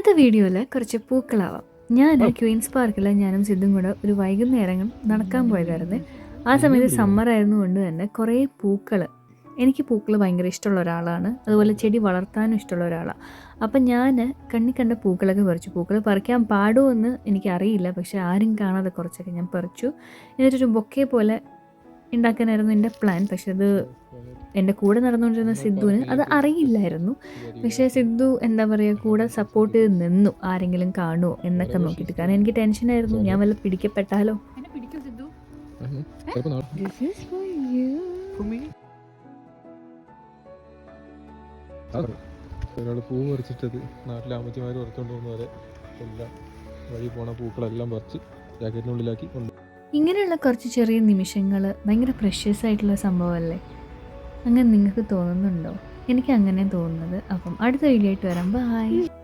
ഇന്നത്തെ വീഡിയോയിൽ കുറച്ച് പൂക്കളാവാം. ഞാൻ ക്വീൻസ് പാർക്കിൽ ഞാനും സിദ്ധും കൂടെ ഒരു വൈകുന്നേരം നടക്കാൻ പോയതായിരുന്നു. ആ സമയത്ത് സമ്മർ ആയിരുന്നു കൊണ്ട് തന്നെ കുറേ പൂക്കൾ എനിക്ക് പൂക്കൾ ഭയങ്കര ഇഷ്ടമുള്ള ഒരാളാണ്. അതുപോലെ ചെടി വളർത്താനും ഇഷ്ടമുള്ള ഒരാളാണ് അപ്പം ഞാൻ കണ്ണി കണ്ട പൂക്കളൊക്കെ പറിച്ചു. പൂക്കൾ പറിക്കാൻ പാടുമെന്ന് എനിക്കറിയില്ല. പക്ഷേ ആരും കാണാതെ കുറച്ചൊക്കെ ഞാൻ പറിച്ചു. എന്നിട്ടൊരു ബൊക്കെ പോലെ ഉണ്ടാക്കാനായിരുന്നു എന്റെ പ്ലാൻ. പക്ഷെ അത് എന്റെ കൂടെ നടന്നുകൊണ്ടിരുന്ന സിദ്ധുവിന് അത് അറിയില്ലായിരുന്നു. പക്ഷേ സിദ്ധു എന്താ പറയുക കൂടെ സപ്പോർട്ട് ചെയ്ത് നിന്നു. ആരെങ്കിലും കാണുമോ എന്നൊക്കെ നോക്കിയിട്ട്. കാരണം എനിക്ക് ടെൻഷനായിരുന്നു ഞാൻ വല്ല പിടിക്കപ്പെട്ടാലോ. ഒരാൾ പൂ പറിച്ചിട്ടത് നാട്ടിലെ അമ്മച്ചിമാര് പറിച്ചോണ്ട് പോകുന്നവരെ എല്ലാം വഴി പോണ പൂക്കളെല്ലാം പറിച്ച് ജാക്കറ്റിനുള്ളിലാക്കി കൊണ്ടു ഇങ്ങനെയുള്ള കുറച്ച് ചെറിയ നിമിഷങ്ങൾ ഭയങ്കര പ്രഷ്യസ് ആയിട്ടുള്ള സംഭവമല്ലേ? അങ്ങനെ നിങ്ങൾക്ക് തോന്നുന്നുണ്ടോ? എനിക്ക് അങ്ങനെ തോന്നുന്നത്. അപ്പം അടുത്ത വീഡിയോ ആയിട്ട് വരാം. ബൈ